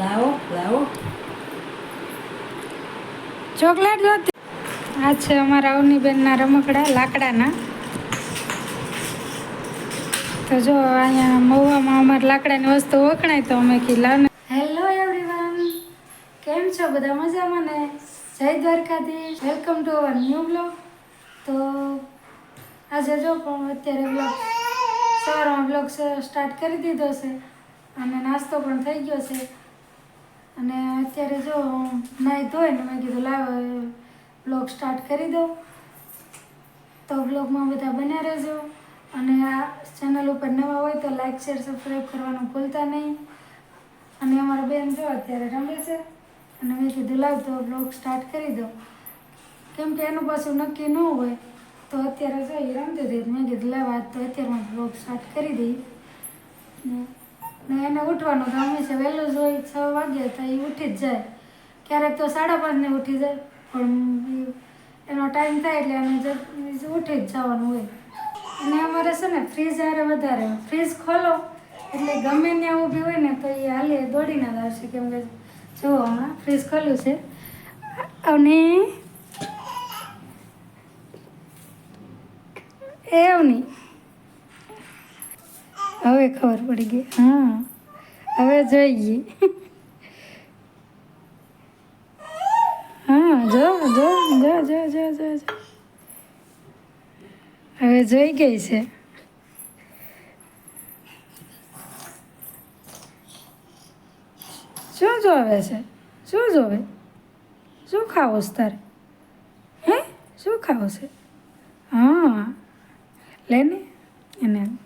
લાવો લાવો. ચોકલેટ જોતી આ છે અમારા અવનીબેનના રમકડા લાકડાના. તો જો અહીંયા મહુવામાં અમારે લાકડાની વસ્તુ વખણાય તો અમે કી લાવને હેલો એવરીવન કેમ છો? બધા મજામાં ને? જય Dwarkadhish. Welcome to our new blog તો આજે જો પણ અત્યારે બ્લોગ સવારમાં બ્લોગ સ્ટાર્ટ કરી દીધો છે. અને નાસ્તો પણ થઈ ગયો છે. અને અત્યારે જો નાહી ધોઈને મેં કીધું, લાવ બ્લોગ સ્ટાર્ટ કરી દો તો બ્લોગમાં બધા બન્યા રહેજો. અને આ ચેનલ ઉપર નવા હોય તો લાઈક શેર સબસ્ક્રાઈબ કરવાનું ભૂલતા નહીં. અને અમારા બેન જો અત્યારે રમે છે. અને મેં કીધું, લાવ, તો બ્લોગ સ્ટાર્ટ કરી દો કેમ કે એનું પાછું નક્કી ન હોય. તો અત્યારે જો એ રમતી હતી. મેં કીધું, લાવ તો અત્યારમાં બ્લોગ સ્ટાર્ટ કરી દઈ. ને- એને ઉઠવાનું તો હંમેશા વહેલું જ હોય છ વાગે તો એ ઉઠી જ જાય. ક્યારેક તો સાડા પાંચને ઉઠી જાય, પણ એનો ટાઈમ થાય એટલે એને ઉઠી જ જવાનું હોય. અને અમારે છે ને ફ્રીજ હારે વધારે. ફ્રીજ ખોલો, એટલે ગમે ત્યાં ઊભી હોય ને તો એ હાલે દોડીને જ આવશે. કેમ કે જો હમણાં ફ્રીજ ખોલ્યું છે. અને એવું નહીં હવે ખબર પડી ગઈ. હા. હવે જોઈ ગઈ. હા જો જો જો જો જો જો. હવે જોઈ ગઈ છે. શું જોવે છે? શું જોવે? શું ખાવું છે તારે? હે? શું ખાવું છે? હા. લે ને. એને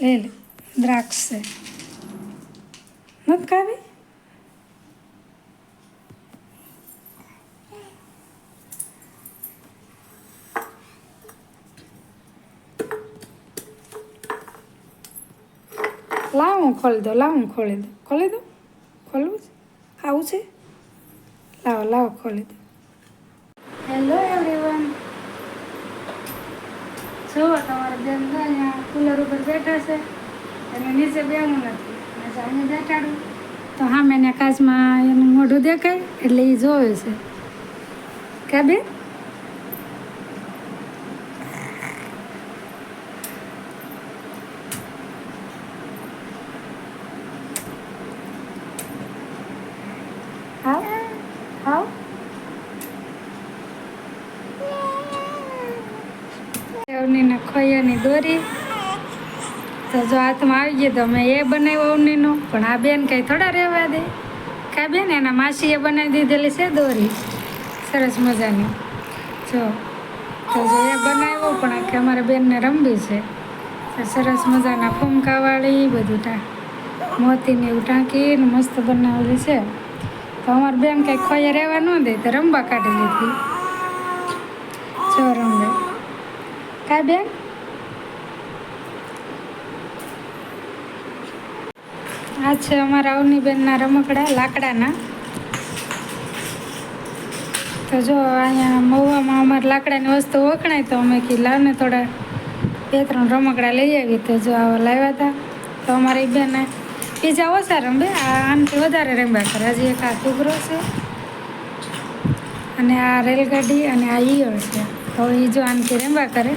લે લે દ્રાક્ષ છે નથી ખાવી લાવ ખોલી દઉં લાવ ખોલી દઉં ખોલી દઉં ખોલવું છે ખાવું છે લાવો લાવો ખોલી દઉં હેલો એવરીવન જુઓ તમારા બેન તો અહીંયા કુલર ઉપર બેઠા છે. એને નીચે બેનું નથી. અને જો અહીંયા બેઠાડું. તો હા મેં કાચમાં એનું મોઢું દેખાય એટલે એ જોવે છે. કે બેન હાવ હાવ અવનીને ખોયાની દોરી. તો જો હાથમાં આવી ગયો તો મેં એ બનાવ્યો અવનીનો પણ આ બેન કંઈ થોડા રહેવા દે. કા બેન એના માસીએ બનાવી દીધેલી છે દોરી. સરસ મજાની. જો, તો જો એ બનાવ્યો, પણ આખે અમારા બેનને રમવી છે. સરસ મજાના ફૂમકાવાળી, બધું ટા, મોતીને એવું ટાંકીને મસ્ત બનાવેલી છે. તો અમારી બેન કંઈ ખોયા રહેવા ન દે, તો રમવા કાઢી લીધી. જો રમે. કા બેન? આ છે અમારા અવનીબેનના રમકડા, લાકડાના. તો જો અહીંયા મહુવામાં અમારે લાકડાની વસ્તુ વખણાય તો અમે કી લાવને થોડા બે ત્રણ રમકડા લઈ આવી તો જો આવા લાવ્યા હતા તો અમારી બેને બીજા ઓછા રમે, આ આનથી વધારે રમ્યા કરે. હજી એક આ કુકરો છે અને આ રેલગાડી અને આ ઈયળ છે. તો એ જો આનાથી રમ્યા કરે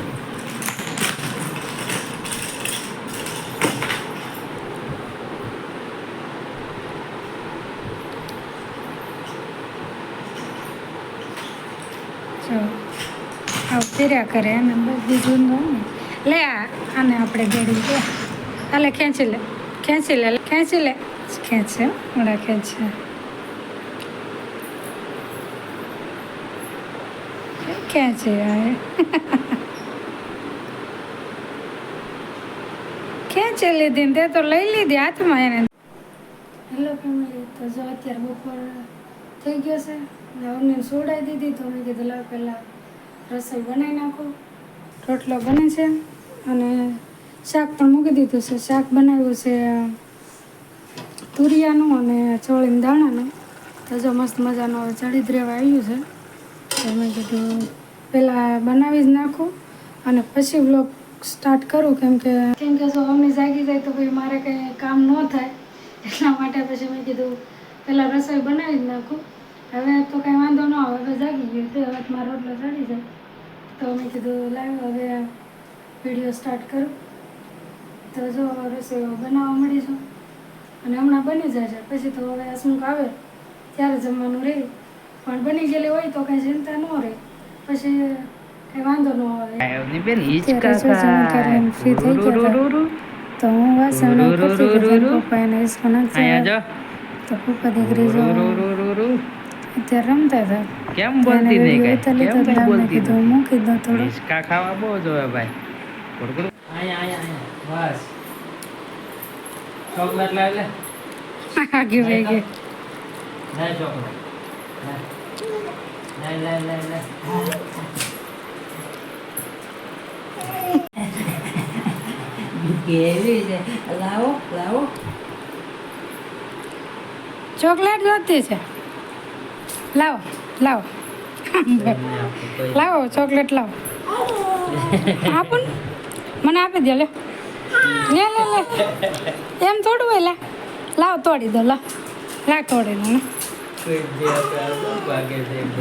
જો ફેર્યા કરે અને હોય ને લે આને આપણે ગળી લે. હાલે, ખેંચી લે. ખેંચી લે ખેંચી લે. ખેંચે મોડા ખેંચે. ખેંચે ખેંચી લીધી ને તે તો લઈ લીધી હાથમાં એને. હેલો ફેમિલી, તો જો અત્યારે બપોર થઈ ગયો છે. અમને સોડાઈ દીધી તો મેં કીધું લાવ પહેલાં રસોઈ બનાવી નાખું. રોટલો બને છે અને શાક પણ મૂકી દીધું છે. શાક બનાવ્યું છે તુરિયાનું અને ચોળીને દાણાનું. તો જો મસ્ત મજાનું હવે ચડી દ્રેવા આવ્યું છે. તો મેં કીધું પહેલાં બનાવી જ નાખું અને પછી બ્લોગ સ્ટાર્ટ કરું. કેમ કે કેમ કે જો અમની જાગી જાય તો પછી મારે કંઈ કામ ન થાય. એટલા માટે પછી મેં કીધું પહેલાં રસોઈ બનાવી જ નાખું. હવે તો કંઈ વાંધો ન આવે હવે જાગી ગયું તે હવે મારો રોટલો ચડી જાય. તો મેં કીધું લાવ્યો હવે વીડિયો સ્ટાર્ટ કરું. તો જો રસોઈ બનાવવા મળી છું. અને હમણાં બની જશે પછી તો હવે હસમુખ આવે ત્યારે જમવાનું રહે. પણ બની ગયેલી હોય તો કંઈ ચિંતા ન રહે. પછી કંઈ વાંધો ન આવે. બેન થઈ ગયા તો હું વાસણ હતી તો પપ્પા હિસકો નાખી તો પપ્પા દીકરી જો. અત્યારે રમતા હતા કેમ તો બોલતી નહીં વીડિયો કેમ લીધો એટલે કઈ અમને બોલતી કીધું મૂકી દો થોડો. ખાવા બહુ જોવે ભાઈ. ગુડગુડ બસ. ચોકલેટ લાવ લે. આગે વેગે. ચોકલેટ. કેવી છે? લાવો લાવો. ચોકલેટ જોતી છે. લાવો લાવો. લાવો ચોકલેટ લાવો. આપો ને. મને આપી દે લે લે લે લે. એમ થોડું હોય લે. લાવ તોડી દો લા. લા તોડી દો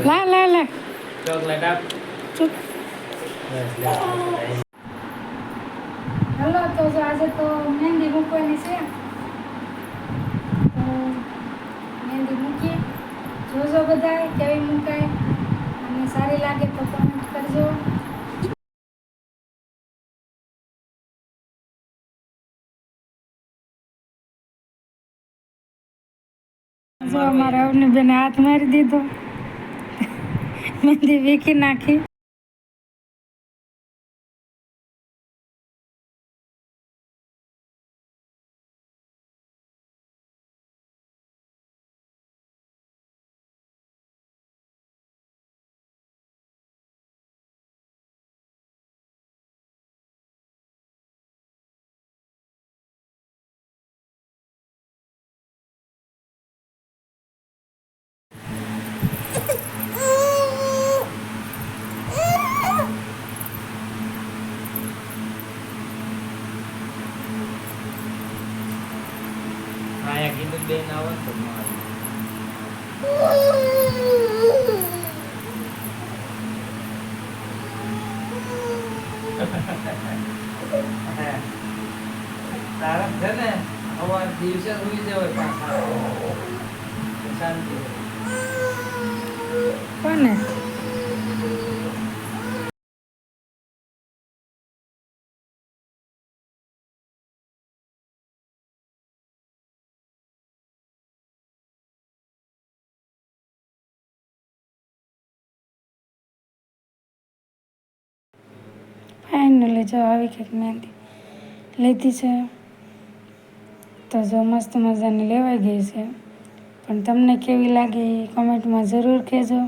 લા. લા લા ચોકલેટ આપ. હલો તો આજે તો મહેંદી મૂકવાની છે. તો મહેંદી મૂકીએ. જોજો બધા કેવી મુકાય, અને સારી લાગે તો કમેન્ટ કરજો. અમારા અવની બેને હાથ મારી દીધો. મહેંદી વીખી નાખી. દિવસે સુઈ જવાય પાછા. શાંતિ. કોને? ફાઇનલી જો આવી કંઈક મહેંદી લીધી છે. તો જો મસ્ત મજાની લેવાઈ ગઈ છે. પણ તમને કેવી લાગે એ કોમેન્ટમાં જરૂર કહેજો.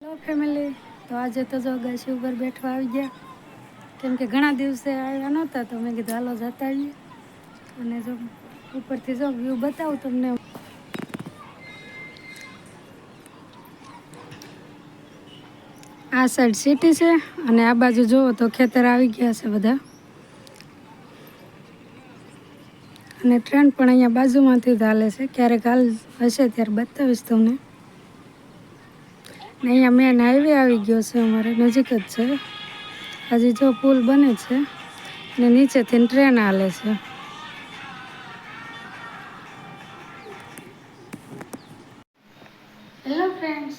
હેલો ફેમિલી તો આજે તો જો ગાછી ઉપર બેઠવા આવી ગયા. કેમ કે ઘણા દિવસે આવ્યા નહોતા, તો મેં કીધું, હાલો જતા આવીએ. અને જો ઉપરથી જો વ્યૂ બતાવું તમને. આ સાઈડ સિટી છે અને આ બાજુ જુઓ તો ખેતર આવી ગયા છે બધા. અને ટ્રેન પણ અહીંયા બાજુમાંથી હાલે છે. ક્યારેક હાલ હશે ત્યારે બતાવીશ તમને. ને અહીંયા મેન હાઈવે આવી ગયો છે અમારે, નજીક જ છે. હજી જો પુલ બને છે ને નીચેથી ટ્રેન હાલે છે. હેલો ફ્રેન્ડ્સ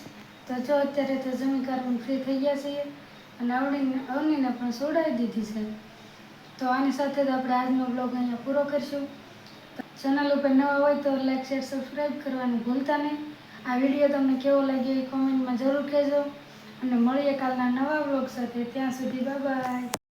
તો જો અત્યારે તો જમી કરીને ફ્રી થઈ ગયા છીએ અને અવનીને અવનીને પણ સોડાવી દીધી છે. તો આની સાથે જ આપણે આજનો બ્લોગ અહીંયા પૂરો કરીશું. ચેનલ ઉપર નવા હોય તો લાઈક શેર સબસ્ક્રાઈબ કરવાનું ભૂલતા નહીં. આ વીડિયો તમને કેવો લાગ્યો એ કોમેન્ટમાં જરૂર કહેજો. અને મળીએ કાલના નવા બ્લોગ સાથે. ત્યાં સુધી બાય